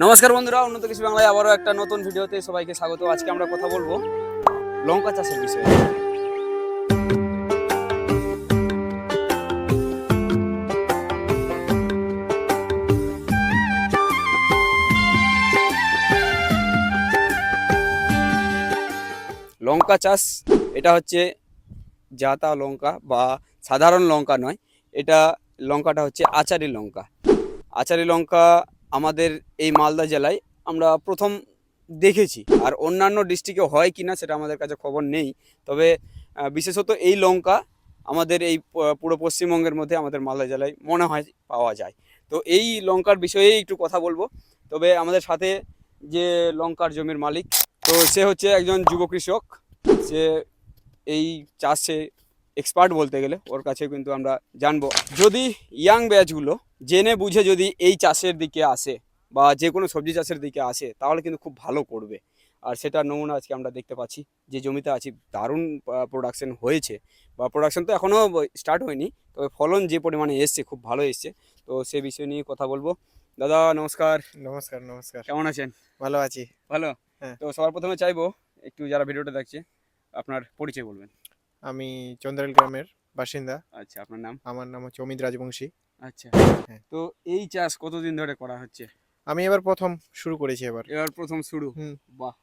নমস্কার বন্ধুরা, উন্নত কৃষি বাংলায় আবারও একটা নতুন ভিডিওতে সবাইকে স্বাগত। আজকে আমরা কথা বলব লঙ্কা চাষের বিষয়ে। লঙ্কা চাষ, এটা হচ্ছে জাতা লঙ্কা বা সাধারণ লঙ্কা নয়, এটা লঙ্কাটা হচ্ছে আচারি লঙ্কা। আচারি লঙ্কা আমাদের এই মালদা জেলায় আমরা প্রথম দেখেছি। আর অন্যান্য ডিস্ট্রিক্টে হয় কি না সেটা আমাদের কাছে খবর নেই। তবে বিশেষত এই লঙ্কা আমাদের এই পুরো পশ্চিমবঙ্গের মধ্যে আমাদের মালদা জেলায় মনে হয় পাওয়া যায়। তো এই লঙ্কার বিষয়ে একটু কথা বলব। তবে আমাদের সাথে যে লঙ্কার জমির মালিক, তো সে হচ্ছে একজন যুব কৃষক। সে এই চাষে এক্সপার্ট বলতে গেলে, ওর কাছে কিন্তু আমরা জানব। যদি ইয়াং ব্যাচগুলো জেনে বুঝে যদি এই চাষের দিকে আসে বা যে কোনো সবজি চাষের দিকে আসে তাহলে কিন্তু খুব ভালো করবে। আর সেটা নমুনা আজকে আমরা দেখতে পাচ্ছি যে জমিতে আছি দারুণ প্রোডাকশন হয়েছে। বা প্রোডাকশন তো এখনও স্টার্ট হয়নি তবে ফলন যে পরিমাণে এসছে খুব ভালো এসছে। তো সে বিষয় নিয়ে কথা বলব। দাদা নমস্কার। নমস্কার নমস্কার। কেমন আছেন? ভালো আছি। ভালো? হ্যাঁ। তো সবার প্রথমে চাইব একটু যারা ভিডিওটা দেখছে আপনার পরিচয় বলবেন। আমি চন্দ্রাল গ্রামের বাসিন্দা। আচ্ছা আপনার নাম? আমার নাম হচ্ছে অমিত রাজবংশী। আচ্ছা। হ্যাঁ। তো এই চাষ কতদিন ধরে করা হচ্ছে? আমি এবার প্রথম শুরু করেছি এবার। এবার প্রথম শুরু। বাহ।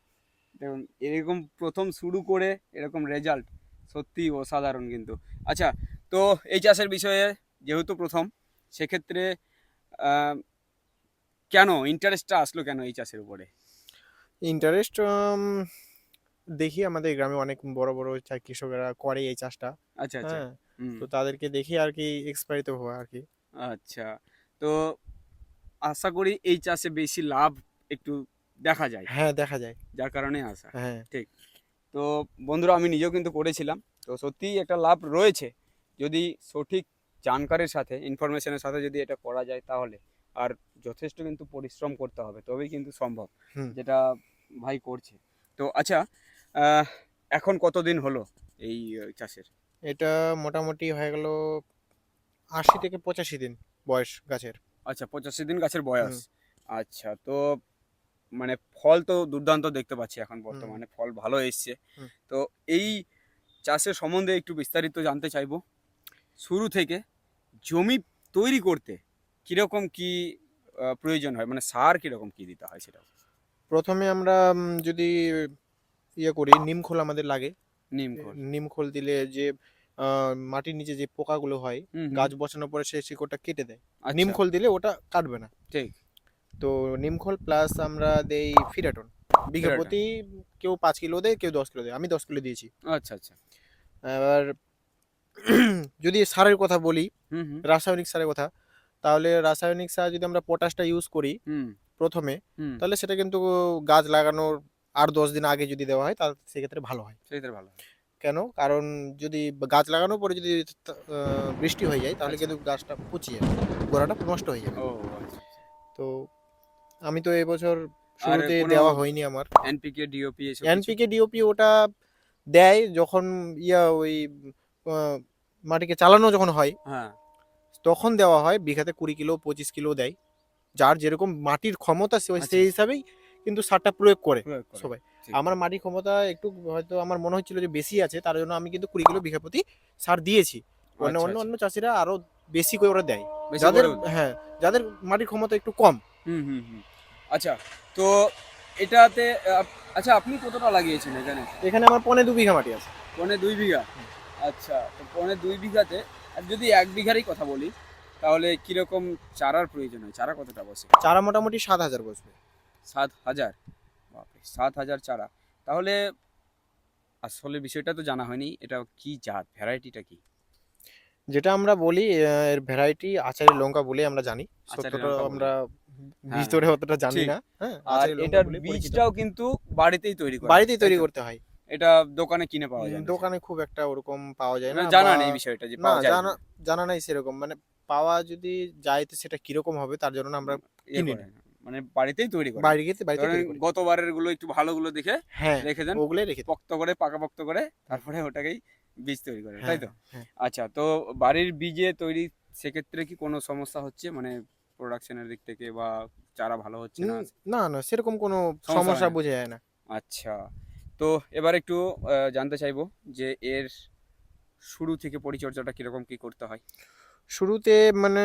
দেখুন এরকম প্রথম শুরু করে এরকম রেজাল্ট সত্যি অসাধারণ কিন্তু। আচ্ছা তো এই চাষের বিষয়ে যেহেতু প্রথম সেক্ষেত্রে কেন ইন্টারেস্টটা আসলো কেন এই চাষের উপরে? ইন্টারেস্ট দেখি আমাদের গ্রামে অনেক বড় বড় কৃষকেরা করে এই চাষটা। আচ্ছা আচ্ছা। হ্যাঁ। তো তাদেরকে দেখি আর কি এক্সপায়ারিত হওয়া আর কি। আচ্ছা তো আশা করি এই চাষে বেশি লাভ একটু দেখা যায়। হ্যাঁ দেখা যায়। যার কারণে আসা হ্যাঁ। ঠিক। তো বন্ধুরা আমি নিজেও কিন্তু করেছিলাম। তো সত্যিই একটা লাভ রয়েছে। যদি সঠিক জানকারের সাথে ইনফরমেশনের সাথে যদি এটা করা যায় তাহলে আর যথেষ্ট কিন্তু পরিশ্রম করতে হবে তবেই কিন্তু সম্ভব যেটা ভাই করছে। তো আচ্ছা এখন কতদিন হলো এই চাষের? এটা মোটামুটি হয়ে গেল আশি থেকে পঁচাশি দিন বয়স গাছের। আচ্ছা পঁচাশি দিন গাছের বয়স। আচ্ছা তো মানে ফল তো দুর্দান্ত দেখতে পাচ্ছি এখন বর্তমানে ফল ভালো এসছে। তো এই চাষের সম্বন্ধে একটু বিস্তারিত জানতে চাইব। শুরু থেকে জমি তৈরি করতে কীরকম কি প্রয়োজন হয়? মানে সার কীরকম কি দিতে হয় সেটা? প্রথমে আমরা যদি ইয়ে করি নিমখোল আমাদের লাগে। নিম খোল। নিমখোল দিলে যে মাটির নিচে যে পোকাগুলো হয় গাছ বসানোর পরে সেই শিকড়টা কেটে দেয়। আচ্ছা, নিমখোল দিলে ওটা কাটবে না। ঠিক। তো নিমখোল প্লাস আমরা দেই ফিরাটন। বিঘা প্রতি কেউ পাঁচ কিলো দেয় কেউ দশ কিলো দেয়। আমি দশ কিলো দিয়েছি। আচ্ছা আচ্ছা। এবার যদি সারের কথা বলি রাসায়নিক সারের কথা তাহলে রাসায়নিক সার যদি আমরা পটাশটা ইউজ করি হুম। প্রথমে তাহলে সেটা কিন্তু গাছ লাগানোর আট দশ দিন আগে যদি দেওয়া হয় তাহলে সেক্ষেত্রে ভালো হয়। সেইটার ভালো হয়। কেন? কারণ যদি গাছ লাগানোর পরে যদি বৃষ্টি হয়ে যায় তাহলে আচ্ছা। কিন্তু গাছটা পচিয়ে যাবে গোড়াটা নষ্ট হয়ে যাবে। ও আচ্ছা তো আমি তো এবছর শুরুতে দেওয়া হয়নি আমার। এনপিকে ডিওপি এনপিকে ডিওপি ওটা দেয় যখন ইয়া ওই মাটিকে চালানো যখন হয় হ্যাঁ। তখন দেওয়া হয়। বিঘাতে কুড়ি কিলো পঁচিশ কিলো দেয়। যার যেরকম মাটির ক্ষমতা সে- আচ্ছা। সেই হিসাবেই কিন্তু সারটা প্রয়োগ করে সবাই। আমার মাটির ক্ষমতা একটু হয়তো আমার মনে হচ্ছিল যে বেশি আছে তার জন্য আমি কিন্তু কুড়ি কিলো বিঘা প্রতি সার দিয়েছি। অন্য আচ্ছা, অন্য আচ্ছা। অন্য চাষিরা আরও বেশি করে ওরা দেয়। যাদের হ্যাঁ যাদের মাটির ক্ষমতা একটু কম। হুম হুম হুম। আচ্ছা তো এটাতে আচ্ছা আপনি কতটা লাগিয়েছেন এখানে? এখানে আমার পনে দু বিঘা মাটি আছে। পনে দুই বিঘা? আচ্ছা তো পনে দুই বিঘাতে আর যদি এক বিঘারই কথা বলি তাহলে কীরকম চারার প্রয়োজন হয়? চারা কতটা বসে? চারা মোটামুটি সাত হাজার বসবে। সাত হাজার। সাত হাজার চারা। তাহলে আসলে বিষয়টা তো জানা হয়নি এটা কি জাত? ভ্যারাইটিটা কি? যেটা আমরা বলি এর ভ্যারাইটি আচারি লঙ্কা বলে আমরা জানি। সত্যটা আমরা হ্যাঁ, ভিতরে অতটা জানি না হ্যাঁ আর এটার বীজটাও কিন্তু বাড়িতেই তৈরি বাড়িতেই তৈরি করতে হয়। এটা দোকানে কিনে পাওয়া যায় দোকানে খুব একটা ওরকম পাওয়া যায় না মানে জানা নেই বিষয়টা যে না পাওয়া যায় জানা জানা নাই সেরকম। মানে পাওয়া যদি যায় তো সেটা কীরকম হবে তার জন্য আমরা ইয়ে কিনি না। মানে বাড়িতেই তৈরি করে। বাইরে গিয়ে বাড়িতে তৈরি করি। গতবারেরগুলো একটু ভালো গুলো দেখে হ্যাঁ রেখে দেন ওগুলোই রেখে পক্ত করে পাকা পক্ত করে তারপরে ওটাকেই বীজ তৈরি করে তাই তো? হ্যাঁ। আচ্ছা তো বাড়ির বীজে তৈরি সেক্ষেত্রে কি কোনো সমস্যা হচ্ছে? মানে প্রোডাকশনের দিক থেকে বা চারা ভালো হচ্ছে না? না না সেরকম কোনো সমস্যা হয়। বোঝা যায় না। আচ্ছা তো এবার একটু জানতে চাইব যে এর শুরু থেকে পরিচর্যাটা কীরকম কি করতে হয়? শুরুতে মানে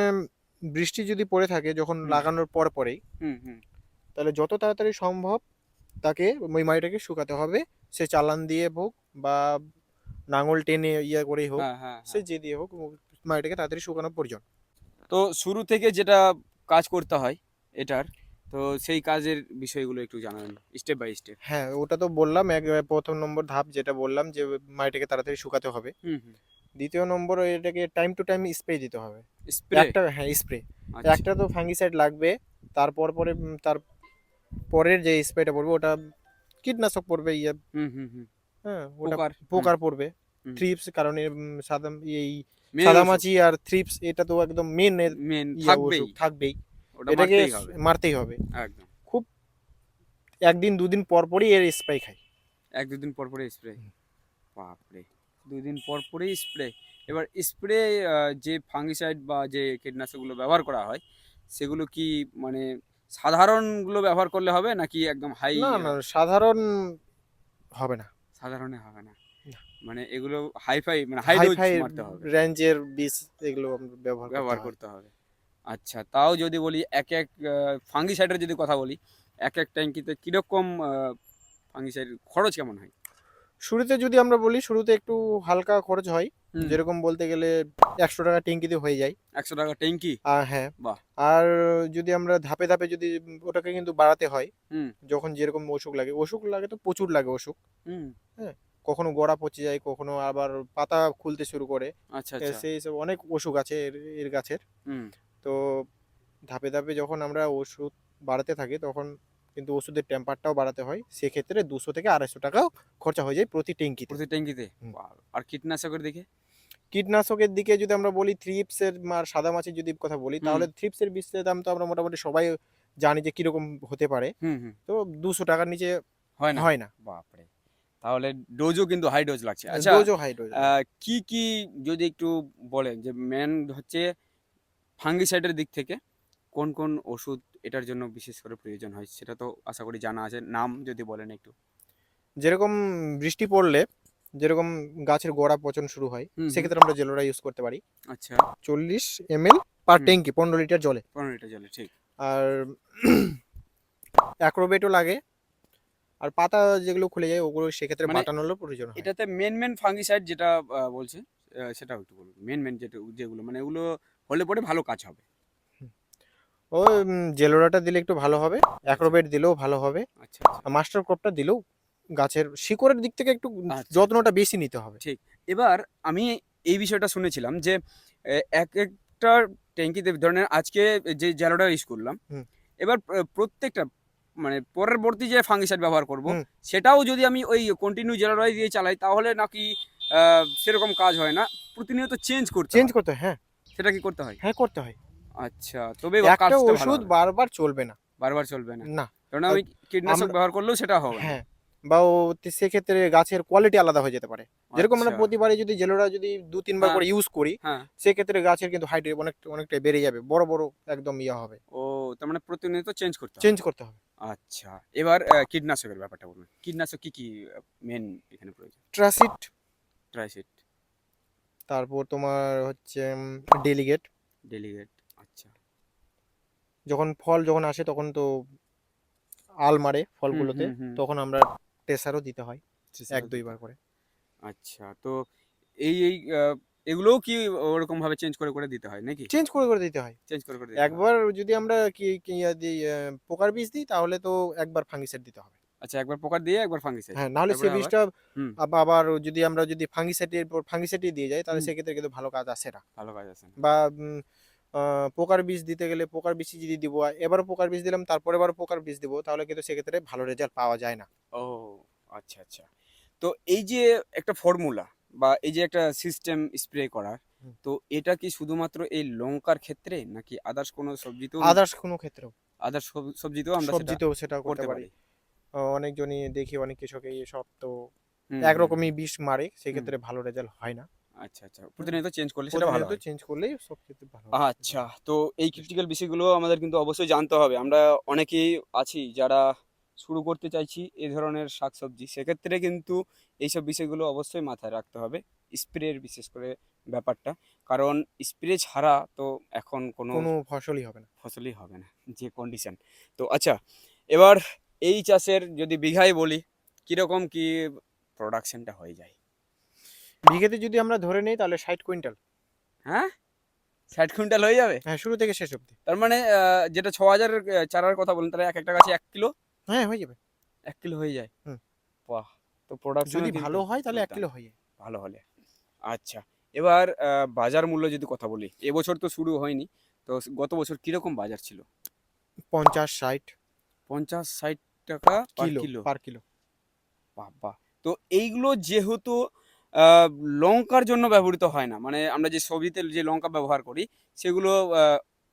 বৃষ্টি যদি পড়ে থাকে যখন লাগানোর পর পরেই হুম হুম। তাহলে যত তাড়াতাড়ি সম্ভব তাকে ওই মাটিটাকে শুকাতে হবে। সে চালান দিয়ে হোক বা নাঙল টেনে ইয়ে করেই হোক হ্যাঁ হ্যাঁ সে যে দিয়ে হোক মাটিটাকে তাড়াতাড়ি শুকানো প্রয়োজন। তো শুরু থেকে যেটা কাজ করতে হয় এটার তো সেই কাজের বিষয়গুলো একটু জানাবেন স্টেপ বাই স্টেপ হ্যাঁ ওটা তো বললাম এক প্রথম নম্বর ধাপ যেটা বললাম যে মাটিটাকে তাড়াতাড়ি শুকাতে হবে। দ্বিতীয় নম্বর এটাকে টাইম টু টাইম স্প্রে দিতে হবে। স্প্রে একটা হ্যাঁ স্প্রে আচ্ছা। একটা তো ফাঙ্গিসাইড লাগবে তারপর পরে তার পরের যে স্প্রেটা পড়বে ওটা কীটনাশক পড়বে ইয়ে হুম হুম হ্যাঁ ওটা পোকার পড়বে থ্রিপস কারণ এর, উম, সাদা এই সাদামাছি আর থ্রিপস এটা তো একদম মেন মেন থাকবেই। থাকবেই। এটাকে মারতেই হবে। একদম। একদিন দুদিন পর পরই এর স্প্রে খাই। এক দুদিন পর পরে স্প্রে। বাপরে। দুই দিন পর পরেই স্প্রে এবার স্প্রে যে ফাঙ্গিসাইড বা যে কীটনাশকগুলো ব্যবহার করা হয় সেগুলো কি মানে সাধারণগুলো ব্যবহার করলে হবে নাকি একদম হাই না না সাধারণ হবে না। সাধারণে হবে না। মানে এগুলো হাইফাই মানে হাই ডোজ মারতে হবে। রেঞ্জের বীজ এগুলো ব্যবহার ব্যবহার করতে করতে হবে। আচ্ছা তাও যদি বলি এক এক ফাঙ্গিসাইডের যদি কথা বলি এক এক ট্যাঙ্কিতে কীরকম ফাঙ্গিসাইড খরচ কেমন হয়? শুরুতে যদি আমরা বলি শুরুতে একটু হালকা খরচ হয়। যেরকম বলতে গেলে একশো টাকা ট্যাঙ্কিতে হয়ে যায়। একশো টাকা ট্যাঙ্কি হ্যাঁ। আর যদি আমরা ধাপে ধাপে যদি ওটাকে কিন্তু বাড়াতে হয় যখন যেরকম অসুখ লাগে অসুখ লাগে তো প্রচুর লাগে অসুখ। হুম। কখনো গোড়া পচে যায় কখনো আবার পাতা খুলতে শুরু করে। আচ্ছা আচ্ছা। সেই সব অনেক অসুখ আছে এর গাছের। হুম। তো ধাপে ধাপে যখন আমরা ওষুধ বাড়াতে থাকি তখন কিন্তু ওষুধের টেম্পারটাও বাড়াতে হয় সেক্ষেত্রে দুশো থেকে আড়াইশো টাকাও খরচা হয়ে যায় প্রতি ট্যাঙ্কিতে। প্রতি ট্যাঙ্কিতে। আর কীটনাশকের দিকে? কীটনাশকের দিকে যদি আমরা বলি থ্রিপসের আর সাদা মাছের যদি কথা বলি তাহলে থ্রিপসের বিষের দাম তো আমরা মোটামুটি সবাই জানি যে কীরকম হতে পারে। তো দুশো টাকার নিচে হয় না? হয় না। বাপরে! তাহলে ডোজও কিন্তু হাই ডোজ লাগছে। আচ্ছা ডোজও হাই ডোজ কি কি যদি একটু বলেন যে মেন হচ্ছে ফাঙ্গিসাইডের দিক থেকে? কোন কোন ওষুধ এটার জন্য বিশেষ করে প্রয়োজন হয় সেটা তো আশা করি জানা আছে। নাম যদি বলেন একটু। যেরকম বৃষ্টি পড়লে যেরকম গাছের গোড়া পচন শুরু হয়। সেক্ষেত্রে আমরা জেলোরা ইউজ করতে পারি। আচ্ছা। চল্লিশ এম এল পার। ট্যাঙ্কি পনেরো লিটার জলে। পনেরো লিটার জলে ঠিক। আর অ্যাক্রোবেটও লাগে। আর পাতা যেগুলো খুলে যায় ওগুলো সেক্ষেত্রে মানে বাটানোরও প্রয়োজন হয়। এটাতে মেন মেন ফাঙ্গিসাইড যেটা বলছে সেটাও একটু বলুন। মেন মেন যেটা যেগুলো মানে এগুলো হলে পরে ভালো কাজ হবে। ও জেলোরাটা দিলে একটু ভালো হবে অ্যাক্রোবেট দিলেও ভালো হবে। আচ্ছা আচ্ছা। মাস্টার ক্রপটা দিলেও গাছের শিকড়ের দিক থেকে একটু আচ্ছা। যত্নটা বেশি নিতে হবে। ঠিক। এবার আমি এই বিষয়টা শুনেছিলাম যে এক একটা ট্যাঙ্কিতে ধরনের আজকে যে জ্যালোটা ইউজ করলাম এবার প্রত্যেকটা মানে পরবর্তী যে ফাঙ্গিসাইড ব্যবহার করব সেটাও যদি আমি ওই কন্টিনিউ জ্যালোরাই দিয়ে চালাই তাহলে নাকি সেরকম কাজ হয় না। প্রতিনিয়ত চেঞ্জ করতে চেঞ্জ করতে হ্যাঁ। সেটা কি করতে হয়? হ্যাঁ করতে হয়। আচ্ছা তবে একটা ওষুধ বারবার চলবে না। বারবার চলবে না। না। কারণ আমি কীটনাশক ব্যবহার করলেও সেটা হবে হ্যাঁ বা ও সেক্ষেত্রে গাছের কোয়ালিটি আলাদা হয়ে যেতে পারে। যেরকম আমরা আচ্ছা, প্রতিবারে যদি জেলোরা যদি দু তিনবার হ্যাঁ। করে ইউজ করি হ্যাঁ। সেক্ষেত্রে গাছের কিন্তু হাইট অনেক অনেকটা বেড়ে যাবে। বড় বড় একদম ইয়ে হবে। ও তার মানে প্রতিনিয়ত চেঞ্জ করতে চেঞ্জ করতে হবে। আচ্ছা এবার কীটনাশকের ব্যাপারটা বলুন। কীটনাশক কি কি মেন এখানে প্রয়োজন? ট্রাসিট ট্রাইসিট তারপর তোমার হচ্ছে ডেলিগেট ডেলিগেট যখন ফল যখন আসে তখন তো আল মারে ফলগুলোতে। তখন আমরা টেসারও দিতে হয় এক দুইবার করে আচ্ছা তো এই এই এগুলোও কি ওরকম ভাবে চেঞ্জ করে করে দিতে হয় নাকি চেঞ্জ করে করে দিতে হয় চেঞ্জ করে করে একবার যদি আমরা কি পোকার বীজ দিই তাহলে তো একবার ফাঙ্গিসাইড দিতে হবে আচ্ছা একবার পোকার দিয়ে একবার ফাঙ্গিসাইড হ্যাঁ নাহলে সে? বীজটা আবার যদি আমরা যদি ফাঙ্গিসাইডের পর ফাঙ্গিসাইডই দিয়ে যাই তাহলে। সেক্ষেত্রে কিন্তু ভালো কাজ আসে না ভালো কাজ না। বা পোকার বীজ দিতে গেলে পোকার বীজ যদি দিব এবার পোকার বীজ দিলাম তারপরে এবার পোকার বীজ দিব তাহলে কিন্তু সেক্ষেত্রে ভালো রেজাল্ট পাওয়া যায় না। ও আচ্ছা আচ্ছা। তো এই যে একটা ফর্মুলা বা এই যে একটা সিস্টেম স্প্রে করার তো এটা কি শুধুমাত্র এই লঙ্কার ক্ষেত্রে নাকি আদার্স কোনো সবজিতেও আদার্স কোনো ক্ষেত্রেও। আদার্স সবজিতেও আমরা সবজিতেও সেটা করতে পারি। অনেকজনই দেখি অনেক কৃষক এই সব তো একরকমই বিষ মারে সেক্ষেত্রে ভালো রেজাল্ট হয় না। আচ্ছা আচ্ছা। প্রতিনিয়ত চেঞ্জ করলে সেটা ভালো হয়। চেঞ্জ করলেই সব ক্ষেত্রে ভালো আচ্ছা তো এই ক্রিটিক্যাল বিষয়গুলো আমাদের কিন্তু অবশ্যই জানতে হবে। আমরা অনেকেই আছি যারা শুরু করতে চাইছি এই ধরনের শাকসবজি। সেক্ষেত্রে কিন্তু এইসব বিষয়গুলো অবশ্যই মাথায় রাখতে হবে স্প্রের বিশেষ করে ব্যাপারটা। কারণ স্প্রে ছাড়া তো এখন কোনো কোনো ফসলই হবে না। ফসলই হবে না যে কন্ডিশন তো আচ্ছা এবার এই চাষের যদি বিঘায় বলি কীরকম কি প্রোডাকশনটা হয়ে যায়? বিঘেতে যদি আমরা ধরে নেই তাহলে ষাট কুইন্টাল। হ্যাঁ? ষাট কুইন্টাল হয়ে যাবে? হ্যাঁ শুরু থেকে শেষ অবধি। তার মানে যেটা ছ হাজার চারার কথা বলেন তাহলে এক একটা গাছে এক কিলো? হ্যাঁ হয়ে যাবে। এক কিলো হয়ে যায়। বাহ! তো প্রোডাকশন যদি ভালো হয় তাহলে এক কিলো হয়ে যায়। ভালো হলে। আচ্ছা এবার বাজার মূল্য যদি কথা বলি এবছর তো শুরু হয়নি তো গত বছর কীরকম বাজার ছিল? পঞ্চাশ ষাট। পঞ্চাশ ষাট টাকা পার কিলো। Per kilo. বাবা তো এইগুলো যেহেতু লঙ্কার জন্য ব্যবহৃত হয় না। মানে আমরা যে সবজিতে যে লঙ্কা ব্যবহার করি সেগুলো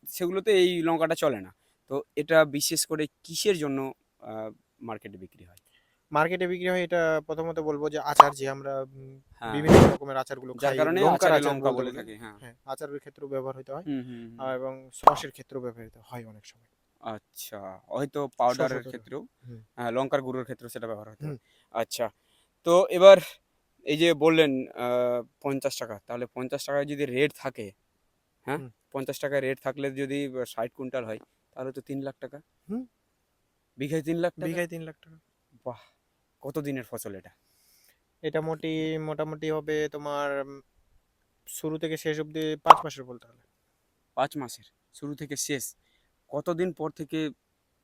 সেগুলোতে এই লঙ্কাটা চলে না। তো এটা বিশেষ করে কিসের জন্য মার্কেটে বিক্রি হয়? মার্কেটে বিক্রি হয় এটা প্রথমত বলব যে আচার যে আমরা হ্যাঁ। বিভিন্ন রকমের আচারগুলো যার কারণে লঙ্কার লঙ্কা বলে থাকি হ্যাঁ। হ্যাঁ আচারের ক্ষেত্রেও ব্যবহার হতে হয় এবং সসের ক্ষেত্রেও ব্যবহৃত হয় অনেক সময়। আচ্ছা হয়তো পাউডারের ক্ষেত্রেও। হ্যাঁ লঙ্কার গুঁড়োর ক্ষেত্রেও সেটা ব্যবহার হতে আচ্ছা তো এবার এই যে বললেন পঞ্চাশ টাকা তাহলে পঞ্চাশ টাকায় যদি রেট থাকে হ্যাঁ? পঞ্চাশ টাকায় রেট থাকলে যদি ষাট কুইন্টাল হয় তাহলে তো তিন লাখ টাকা। হুম। বিঘায় তিন লাখ বিঘায় তিন লাখ টাকা। বাহ! কত দিনের ফসল এটা? এটা মোটি মোটামুটি হবে তোমার শুরু থেকে শেষ অবধি পাঁচ মাসের বলতে হবে পাঁচ মাসের শুরু থেকে শেষ। কতদিন পর থেকে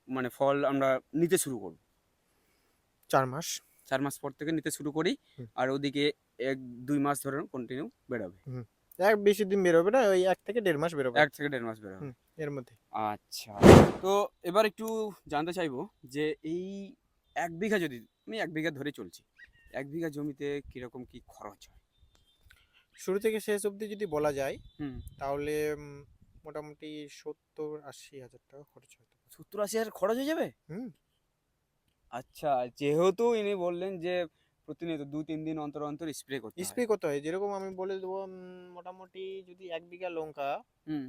মানে ফল আমরা নিতে শুরু করব? চার মাস। চার মাস পর থেকে নিতে শুরু করি আর ওদিকে এক দুই মাস ধরে কন্টিনিউ বেরোবে। এক বেশি দিন বেরোবে না ওই এক থেকে দেড় মাস বেরোবে। এক থেকে দেড় মাস বেরোবে। এর মধ্যে। আচ্ছা তো এবার একটু জানতে চাইব যে এই এক বিঘা যদি আমি এক বিঘা ধরে চলছি এক বিঘা জমিতে কীরকম কি খরচ হয়? শুরু থেকে শেষ অবধি যদি বলা যায় তাহলে মোটামুটি সত্তর আশি হাজার টাকা খরচ হতো সত্তর আশি হাজার খরচ হয়ে যাবে? হুম। আচ্ছা যেহেতু ইনি বললেন যে প্রতিনিয়ত দু তিন দিন অন্তর অন্তর স্প্রে করতে স্প্রে করতে হয়। যেরকম আমি বলে দেবো মোটামুটি যদি এক বিঘা লঙ্কা হুম।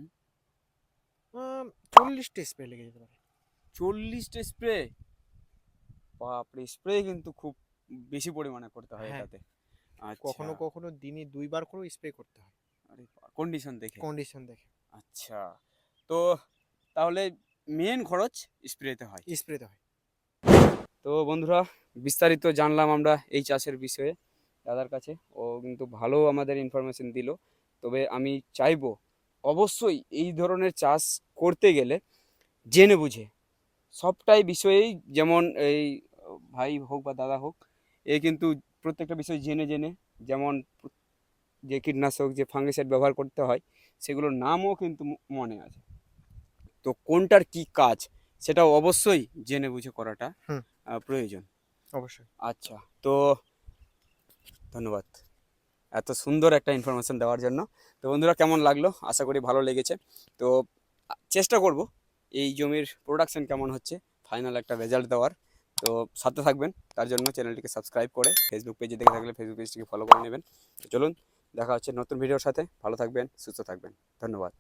চল্লিশটা স্প্রে লেগে যেতে পারে। চল্লিশটা স্প্রে বাপরে স্প্রে কিন্তু খুব বেশি পরিমাণে করতে হয় হ্যাঁ। এটাতে। আচ্ছা। কখনো কখনো দিনে দুইবার করে স্প্রে করতে হয়। কন্ডিশন দেখে। কন্ডিশন দেখে। আচ্ছা। তো তাহলে মেন খরচ স্প্রেতে হয়। স্প্রেতে হয়। তো বন্ধুরা, বিস্তারিত জানলাম আমরা এই চাষের বিষয়ে দাদার কাছে। ও কিন্তু ভালো আমাদের ইনফরমেশন দিল। তবে আমি চাইব অবশ্যই এই ধরনের চাষ করতে গেলে জেনে বুঝে। সবটাই বিষয়েই যেমন এই ভাই হোক বা দাদা হোক, এ কিন্তু প্রত্যেকটা বিষয় জেনে জেনে, যেমন যে কীটনাশক, যে ফাঙ্গিসাইড ব্যবহার করতে হয়, সেগুলোর নামও কিন্তু মনে আছে। তো কোনটার কি কাজ সেটাও অবশ্যই জেনে বুঝে করাটা। প্রয়োজন। অবশ্যই। আচ্ছা তো ধন্যবাদ এত সুন্দর একটা ইনফরমেশন দেওয়ার জন্য। তো বন্ধুরা কেমন লাগল? আশা করি ভালো লেগেছে। তো চেষ্টা করব এই জমির প্রোডাকশন কেমন হচ্ছে ফাইনাল একটা রেজাল্ট দেওয়ার। তো সাথে থাকবেন তার জন্য চ্যানেলটিকে সাবস্ক্রাইব করে ফেসবুক পেজে দেখে থাকলে ফেসবুক পেজটিকে ফলো করে নেবেন। চলুন দেখা হচ্ছে নতুন ভিডিওর সাথে। ভালো থাকবেন সুস্থ থাকবেন। ধন্যবাদ।